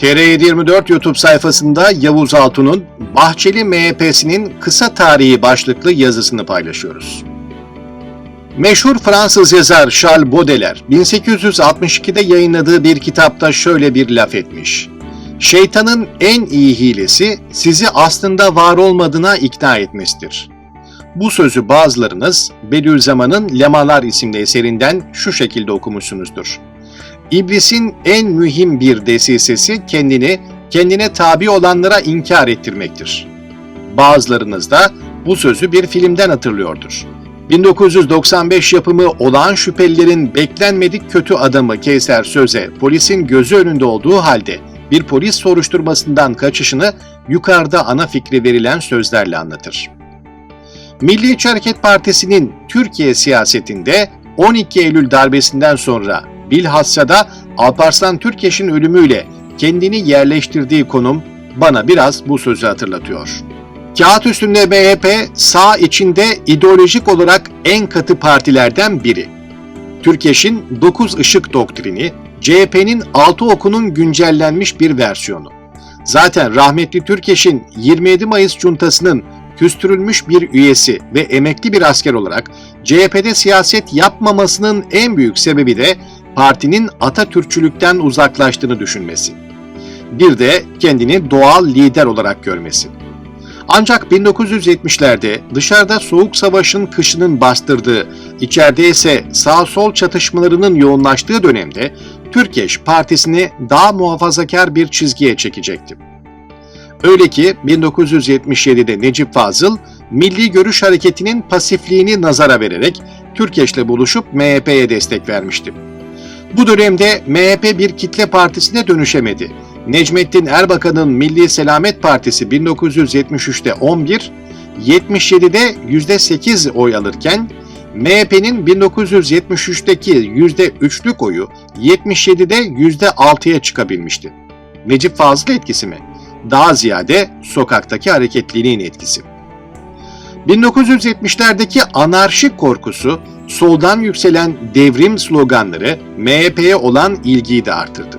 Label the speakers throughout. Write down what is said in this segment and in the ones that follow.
Speaker 1: TR724 YouTube sayfasında Yavuz Altun'un Bahçeli MHP'sinin kısa tarihi başlıklı yazısını paylaşıyoruz. Meşhur Fransız yazar Charles Baudelaire 1862'de yayınladığı bir kitapta şöyle bir laf etmiş. Şeytanın en iyi hilesi sizi aslında var olmadığına ikna etmesidir. Bu sözü bazılarınız Bediüzzaman'ın Lemalar isimli eserinden şu şekilde okumuşsunuzdur. İblisin en mühim bir desisesi kendini, kendine tabi olanlara inkar ettirmektir. Bazılarınız da bu sözü bir filmden hatırlıyordur. 1995 yapımı Olağan Şüphelilerin beklenmedik kötü adamı Keyser Söze polisin gözü önünde olduğu halde bir polis soruşturmasından kaçışını yukarıda ana fikri verilen sözlerle anlatır. Milliyetçi Hareket Partisi'nin Türkiye siyasetinde 12 Eylül darbesinden sonra bilhassa da Alparslan Türkeş'in ölümüyle kendini yerleştirdiği konum bana biraz bu sözü hatırlatıyor. Kağıt üstünde MHP sağ içinde ideolojik olarak en katı partilerden biri. Türkeş'in 9 ışık doktrini, CHP'nin 6 okunun güncellenmiş bir versiyonu. Zaten rahmetli Türkeş'in 27 Mayıs cuntasının küstürülmüş bir üyesi ve emekli bir asker olarak CHP'de siyaset yapmamasının en büyük sebebi de partinin Atatürkçülükten uzaklaştığını düşünmesi. Bir de kendini doğal lider olarak görmesi. Ancak 1970'lerde dışarıda soğuk savaşın kışının bastırdığı, içeride ise sağ-sol çatışmalarının yoğunlaştığı dönemde Türkeş partisini daha muhafazakar bir çizgiye çekecekti. Öyle ki 1977'de Necip Fazıl, Milli Görüş Hareketi'nin pasifliğini nazara vererek Türkeş'le buluşup MHP'ye destek vermişti. Bu dönemde MHP bir kitle partisine dönüşemedi. Necmettin Erbakan'ın Milli Selamet Partisi 1973'te 11, 77'de %8 oy alırken MHP'nin 1973'teki %3'lük oyu 77'de %6'ya çıkabilmişti. Necip Fazıl etkisi mi? Daha ziyade sokaktaki hareketliliğin etkisi. 1970'lerdeki anarşik korkusu, soldan yükselen devrim sloganları MHP'ye olan ilgiyi de artırdı.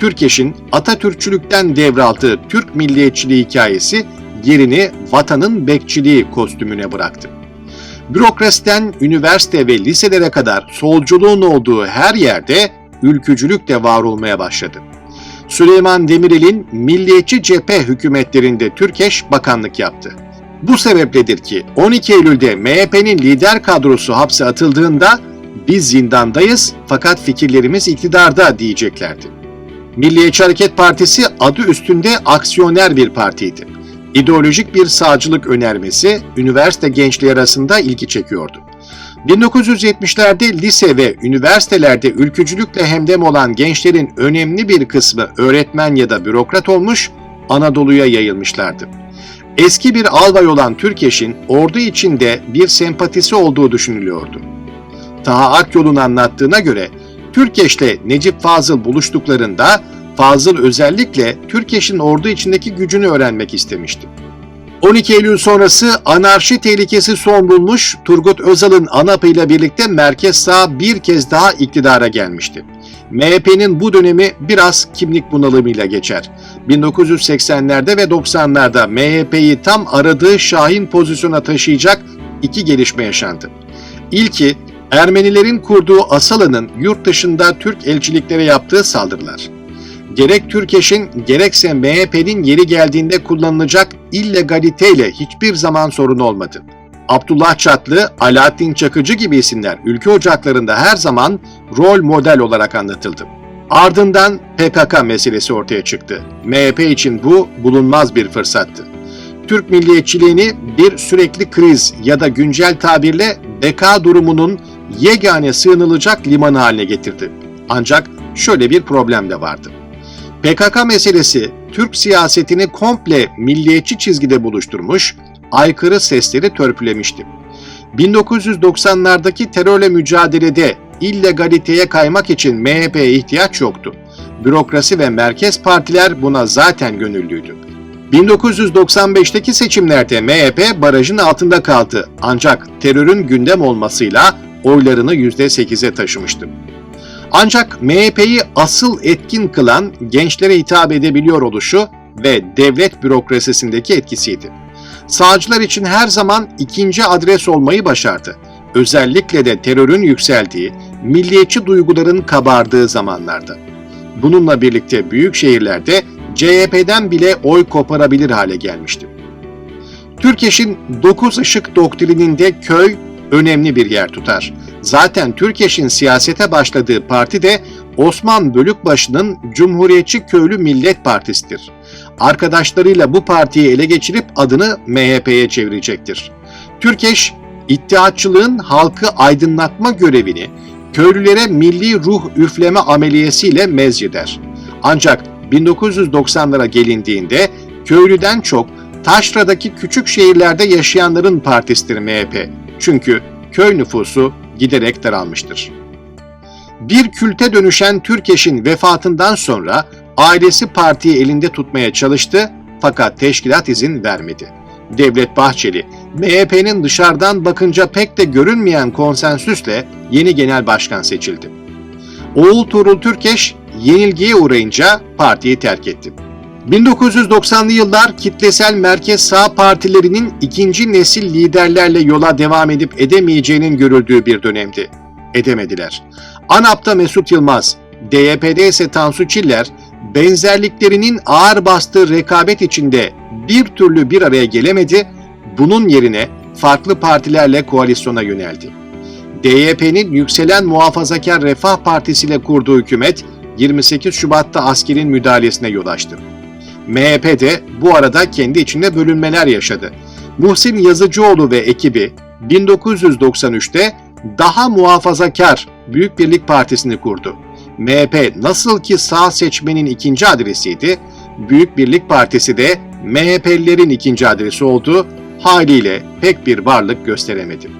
Speaker 1: Türkeş'in Atatürkçülükten devraldığı Türk milliyetçiliği hikayesi yerini vatanın bekçiliği kostümüne bıraktı. Bürokrasiden üniversite ve liselere kadar solculuğun olduğu her yerde ülkücülük de var olmaya başladı. Süleyman Demirel'in milliyetçi cephe hükümetlerinde Türkeş bakanlık yaptı. Bu sebepledir ki 12 Eylül'de MHP'nin lider kadrosu hapse atıldığında biz zindandayız fakat fikirlerimiz iktidarda diyeceklerdi. Milliyetçi Hareket Partisi adı üstünde aksiyoner bir partiydi. İdeolojik bir sağcılık önermesi üniversite gençliği arasında ilgi çekiyordu. 1970'lerde lise ve üniversitelerde ülkücülükle hemdem olan gençlerin önemli bir kısmı öğretmen ya da bürokrat olmuş, Anadolu'ya yayılmışlardı. Eski bir albay olan Türkeş'in ordu içinde bir sempatisi olduğu düşünülüyordu. Taha Akyol'un anlattığına göre Türkeş'le Necip Fazıl buluştuklarında Fazıl özellikle Türkeş'in ordu içindeki gücünü öğrenmek istemişti. 12 Eylül sonrası anarşi tehlikesi son bulmuş, Turgut Özal'ın ANAP ile birlikte merkez sağ bir kez daha iktidara gelmişti. MHP'nin bu dönemi biraz kimlik bunalımıyla geçer. 1980'lerde ve 90'larda MHP'yi tam aradığı şahin pozisyona taşıyacak iki gelişme yaşandı. İlki Ermenilerin kurduğu Asala'nın yurt dışında Türk elçiliklere yaptığı saldırılar. Gerek Türkeş'in gerekse MHP'nin yeri geldiğinde kullanılacak illegaliteyle hiçbir zaman sorun olmadı. Abdullah Çatlı, Alaaddin Çakıcı gibi isimler ülke ocaklarında her zaman rol model olarak anlatıldı. Ardından PKK meselesi ortaya çıktı. MHP için bu bulunmaz bir fırsattı. Türk milliyetçiliğini bir sürekli kriz ya da güncel tabirle beka durumunun yegane sığınılacak limanı haline getirdi. Ancak şöyle bir problem de vardı. PKK meselesi Türk siyasetini komple milliyetçi çizgide buluşturmuş, aykırı sesleri törpülemişti. 1990'lardaki terörle mücadelede illegaliteye kaymak için MHP'ye ihtiyaç yoktu. Bürokrasi ve merkez partiler buna zaten gönüllüydü. 1995'teki seçimlerde MHP barajın altında kaldı ancak terörün gündem olmasıyla oylarını %8'e taşımıştı. Ancak MHP'yi asıl etkin kılan gençlere hitap edebiliyor oluşu ve devlet bürokrasisindeki etkisiydi. Sağcılar için her zaman ikinci adres olmayı başardı. Özellikle de terörün yükseldiği, milliyetçi duyguların kabardığı zamanlarda. Bununla birlikte büyük şehirlerde CHP'den bile oy koparabilir hale gelmişti. Türkeş'in 9 ışık doktrininde köy önemli bir yer tutar. Zaten Türkeş'in siyasete başladığı parti de Osman Bölükbaşı'nın Cumhuriyetçi Köylü Millet Partisi'dir. Arkadaşlarıyla bu partiyi ele geçirip adını MHP'ye çevirecektir. Türkeş, İttihatçılığın halkı aydınlatma görevini köylülere milli ruh üfleme ameliyesiyle mezceder. Ancak 1990'lara gelindiğinde köylüden çok taşradaki küçük şehirlerde yaşayanların partisidir MHP. Çünkü köy nüfusu giderek daralmıştır. Bir külte dönüşen Türkeş'in vefatından sonra ailesi partiyi elinde tutmaya çalıştı fakat teşkilat izin vermedi. Devlet Bahçeli, MHP'nin dışarıdan bakınca pek de görünmeyen konsensüsle yeni genel başkan seçildi. Oğul Tuğrul Türkeş yenilgiye uğrayınca partiyi terk etti. 1990'lı yıllar kitlesel merkez sağ partilerinin ikinci nesil liderlerle yola devam edip edemeyeceğinin görüldüğü bir dönemdi. Edemediler. ANAP'ta Mesut Yılmaz, DYP'de ise Tansu Çiller, benzerliklerinin ağır bastığı rekabet içinde bir türlü bir araya gelemedi, bunun yerine farklı partilerle koalisyona yöneldi. DYP'nin yükselen Muhafazakar Refah Partisi ile kurduğu hükümet 28 Şubat'ta askerin müdahalesine yol açtı. MHP de bu arada kendi içinde bölünmeler yaşadı. Muhsin Yazıcıoğlu ve ekibi 1993'te daha muhafazakar Büyük Birlik Partisi'ni kurdu. MHP nasıl ki sağ seçmenin ikinci adresiydi, Büyük Birlik Partisi de MHP'lilerin ikinci adresi oldu, haliyle pek bir varlık gösteremedi.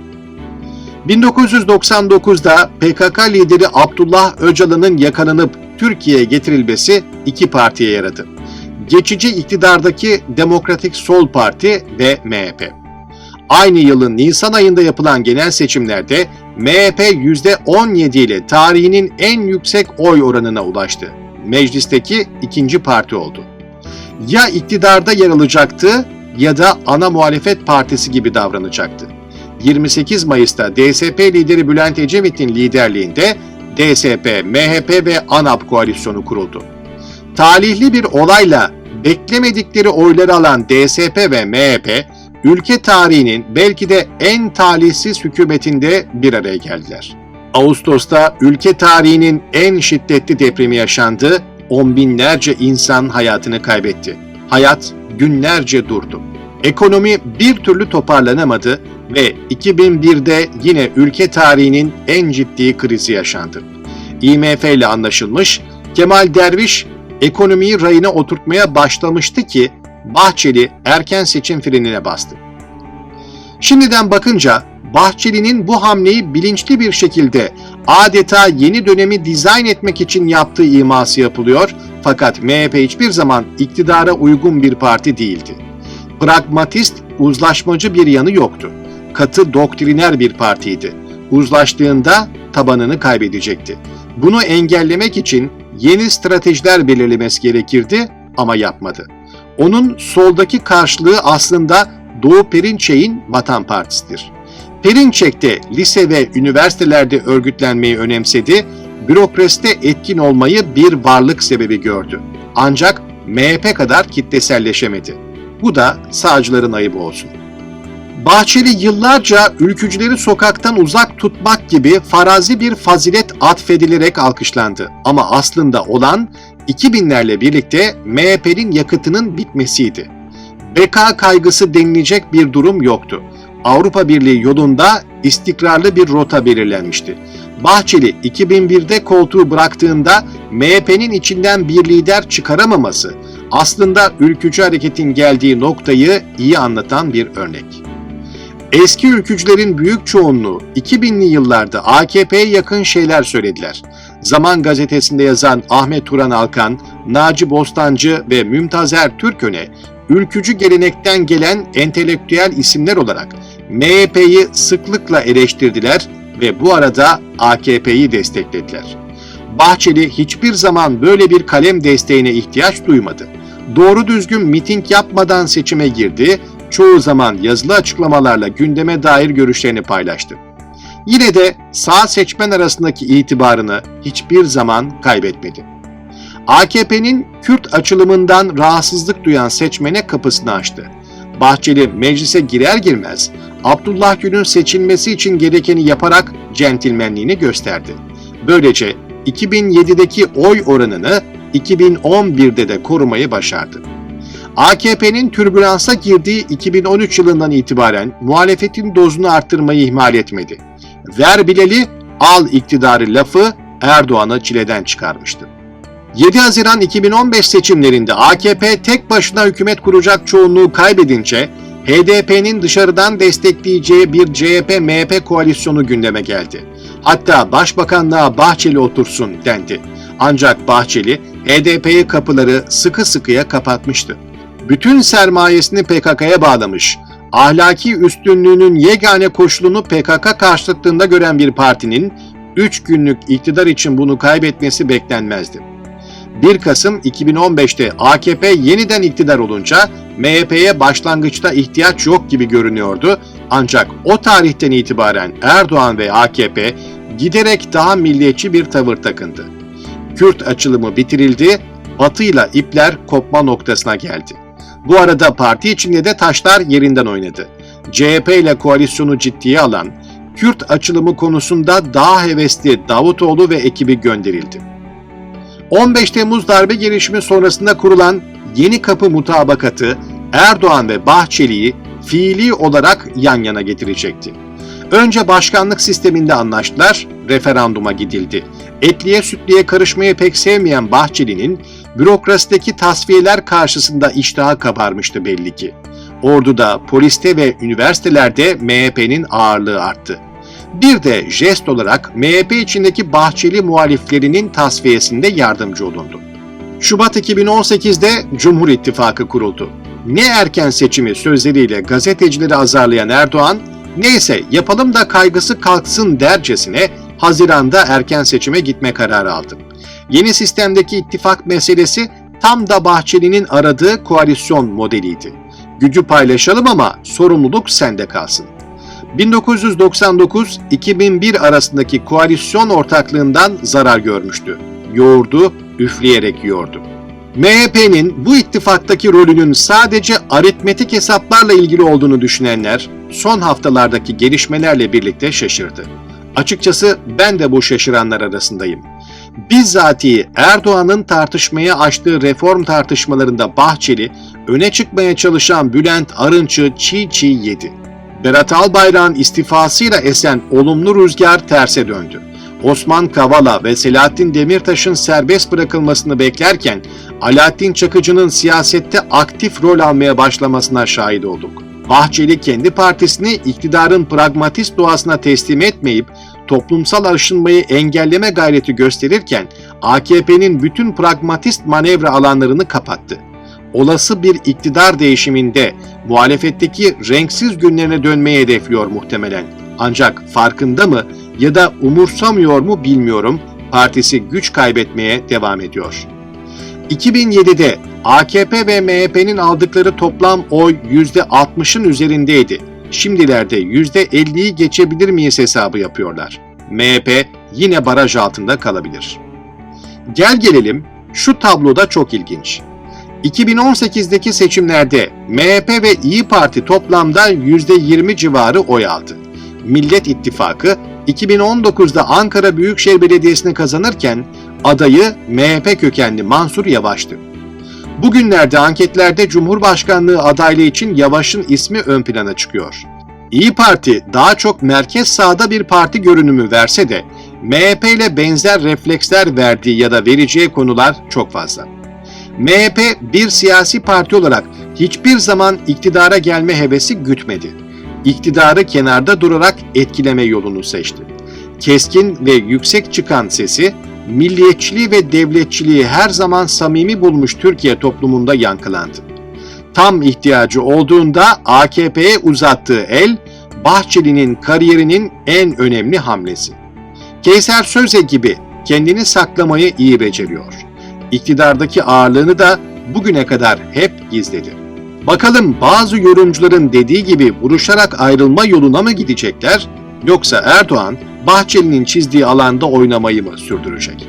Speaker 1: 1999'da PKK lideri Abdullah Öcalan'ın yakalanıp Türkiye'ye getirilmesi iki partiye yaradı. Geçici iktidardaki Demokratik Sol Parti ve MHP. Aynı yılın Nisan ayında yapılan genel seçimlerde MHP %17 ile tarihinin en yüksek oy oranına ulaştı. Meclisteki ikinci parti oldu. Ya iktidarda yer alacaktı ya da ana muhalefet partisi gibi davranacaktı. 28 Mayıs'ta DSP lideri Bülent Ecevit'in liderliğinde DSP, MHP ve ANAP koalisyonu kuruldu. Talihli bir olayla beklemedikleri oyları alan DSP ve MHP, ülke tarihinin belki de en talihsiz hükümetinde bir araya geldiler. Ağustos'ta ülke tarihinin en şiddetli depremi yaşandı, on binlerce insan hayatını kaybetti. Hayat günlerce durdu. Ekonomi bir türlü toparlanamadı ve 2001'de yine ülke tarihinin en ciddi krizi yaşandı. IMF ile anlaşılmış, Kemal Derviş ekonomiyi rayına oturtmaya başlamıştı ki Bahçeli erken seçim frenine bastı. Şimdiden bakınca Bahçeli'nin bu hamleyi bilinçli bir şekilde adeta yeni dönemi dizayn etmek için yaptığı iması yapılıyor fakat MHP hiçbir zaman iktidara uygun bir parti değildi. Pragmatist, uzlaşmacı bir yanı yoktu. Katı doktriner bir partiydi. Uzlaştığında tabanını kaybedecekti. Bunu engellemek için yeni stratejiler belirlemesi gerekirdi ama yapmadı. Onun soldaki karşılığı aslında Doğu Perinçek'in Vatan Partisi'dir. Perinçek de lise ve üniversitelerde örgütlenmeyi önemsedi, bürokraside etkin olmayı bir varlık sebebi gördü. Ancak MHP kadar kitleselleşemedi. Bu da sağcıların ayıbı olsun. Bahçeli yıllarca ülkücüleri sokaktan uzak tutmak gibi farazi bir fazilet atfedilerek alkışlandı. Ama aslında olan 2000'lerle birlikte MHP'nin yakıtının bitmesiydi. Beka kaygısı denilecek bir durum yoktu. Avrupa Birliği yolunda istikrarlı bir rota belirlenmişti. Bahçeli 2001'de koltuğu bıraktığında MHP'nin içinden bir lider çıkaramaması aslında ülkücü hareketin geldiği noktayı iyi anlatan bir örnek. Eski ülkücülerin büyük çoğunluğu 2000'li yıllarda AKP'ye yakın şeyler söylediler. Zaman gazetesinde yazan Ahmet Turan Alkan, Naci Bostancı ve Mümtazer Türköne, ülkücü gelenekten gelen entelektüel isimler olarak MHP'yi sıklıkla eleştirdiler ve bu arada AKP'yi desteklediler. Bahçeli hiçbir zaman böyle bir kalem desteğine ihtiyaç duymadı. Doğru düzgün miting yapmadan seçime girdi, çoğu zaman yazılı açıklamalarla gündeme dair görüşlerini paylaştı. Yine de sağ seçmen arasındaki itibarını hiçbir zaman kaybetmedi. AKP'nin Kürt açılımından rahatsızlık duyan seçmene kapısını açtı. Bahçeli meclise girer girmez Abdullah Gül'ün seçilmesi için gerekeni yaparak centilmenliğini gösterdi. Böylece 2007'deki oy oranını 2011'de de korumayı başardı. AKP'nin türbülansa girdiği 2013 yılından itibaren muhalefetin dozunu arttırmayı ihmal etmedi. Ver bileli al iktidarı lafı Erdoğan'ı çileden çıkarmıştı. 7 Haziran 2015 seçimlerinde AKP tek başına hükümet kuracak çoğunluğu kaybedince HDP'nin dışarıdan destekleyeceği bir CHP-MHP koalisyonu gündeme geldi. Hatta başbakanlığa Bahçeli otursun dendi. Ancak Bahçeli HDP'ye kapıları sıkı sıkıya kapatmıştı. Bütün sermayesini PKK'ya bağlamış, ahlaki üstünlüğünün yegane koşulunu PKK karşıtlığında gören bir partinin 3 günlük iktidar için bunu kaybetmesi beklenmezdi. 1 Kasım 2015'te AKP yeniden iktidar olunca MHP'ye başlangıçta ihtiyaç yok gibi görünüyordu ancak o tarihten itibaren Erdoğan ve AKP giderek daha milliyetçi bir tavır takındı. Kürt açılımı bitirildi, Batı'yla ipler kopma noktasına geldi. Bu arada parti içinde de taşlar yerinden oynadı. CHP ile koalisyonu ciddiye alan, Kürt açılımı konusunda daha hevesli Davutoğlu ve ekibi gönderildi. 15 Temmuz darbe girişimi sonrasında kurulan Yeni Kapı Mutabakatı Erdoğan ve Bahçeli'yi fiili olarak yan yana getirecekti. Önce başkanlık sisteminde anlaştılar, referanduma gidildi. Etliye sütliye karışmayı pek sevmeyen Bahçeli'nin bürokrasideki tasfiyeler karşısında iştahı kabarmıştı belli ki. Orduda, poliste ve üniversitelerde MHP'nin ağırlığı arttı. Bir de jest olarak MHP içindeki Bahçeli muhaliflerinin tasfiyesinde yardımcı olundu. Şubat 2018'de Cumhur İttifakı kuruldu. Ne erken seçimi sözleriyle gazetecileri azarlayan Erdoğan, neyse yapalım da kaygısı kalksın dercesine Haziran'da erken seçime gitme kararı aldı. Yeni sistemdeki ittifak meselesi tam da Bahçeli'nin aradığı koalisyon modeliydi. Gücü paylaşalım ama sorumluluk sende kalsın. 1999-2001 arasındaki koalisyon ortaklığından zarar görmüştü. Yoğurdu, üfleyerek yiyordu. MHP'nin bu ittifaktaki rolünün sadece aritmetik hesaplarla ilgili olduğunu düşünenler son haftalardaki gelişmelerle birlikte şaşırdı. Açıkçası ben de bu şaşıranlar arasındayım. Bizzatihi Erdoğan'ın tartışmaya açtığı reform tartışmalarında Bahçeli, öne çıkmaya çalışan Bülent Arınç'ı çiğ çiğ yedi. Berat Albayrak'ın istifasıyla esen olumlu rüzgar terse döndü. Osman Kavala ve Selahattin Demirtaş'ın serbest bırakılmasını beklerken Alaaddin Çakıcı'nın siyasette aktif rol almaya başlamasına şahit olduk. Bahçeli kendi partisini iktidarın pragmatist doğasına teslim etmeyip toplumsal aşınmayı engelleme gayreti gösterirken AKP'nin bütün pragmatist manevra alanlarını kapattı. Olası bir iktidar değişiminde muhalefetteki renksiz günlerine dönmeyi hedefliyor muhtemelen. Ancak farkında mı ya da umursamıyor mu bilmiyorum, partisi güç kaybetmeye devam ediyor. 2007'de AKP ve MHP'nin aldıkları toplam oy %60'ın üzerindeydi. Şimdilerde %50'yi geçebilir miyiz hesabı yapıyorlar. MHP yine baraj altında kalabilir. Gel gelelim şu tabloda çok ilginç. 2018'deki seçimlerde MHP ve İyi Parti toplamda %20 civarı oy aldı. Millet İttifakı 2019'da Ankara Büyükşehir Belediyesi'ni kazanırken adayı MHP kökenli Mansur Yavaş'tı. Bugünlerde anketlerde Cumhurbaşkanlığı adaylığı için Yavaş'ın ismi ön plana çıkıyor. İyi Parti daha çok merkez sağda bir parti görünümü verse de MHP ile benzer refleksler verdiği ya da vereceği konular çok fazla. MHP bir siyasi parti olarak hiçbir zaman iktidara gelme hevesi gütmedi. İktidarı kenarda durarak etkileme yolunu seçti. Keskin ve yüksek çıkan sesi milliyetçiliği ve devletçiliği her zaman samimi bulmuş Türkiye toplumunda yankılandı. Tam ihtiyacı olduğunda AKP'ye uzattığı el, Bahçeli'nin kariyerinin en önemli hamlesi. Keyser Söze gibi kendini saklamayı iyi beceriyor. İktidardaki ağırlığını da bugüne kadar hep gizledi. Bakalım bazı yorumcuların dediği gibi vuruşarak ayrılma yoluna mı gidecekler yoksa Erdoğan Bahçeli'nin çizdiği alanda oynamayı mı sürdürecek?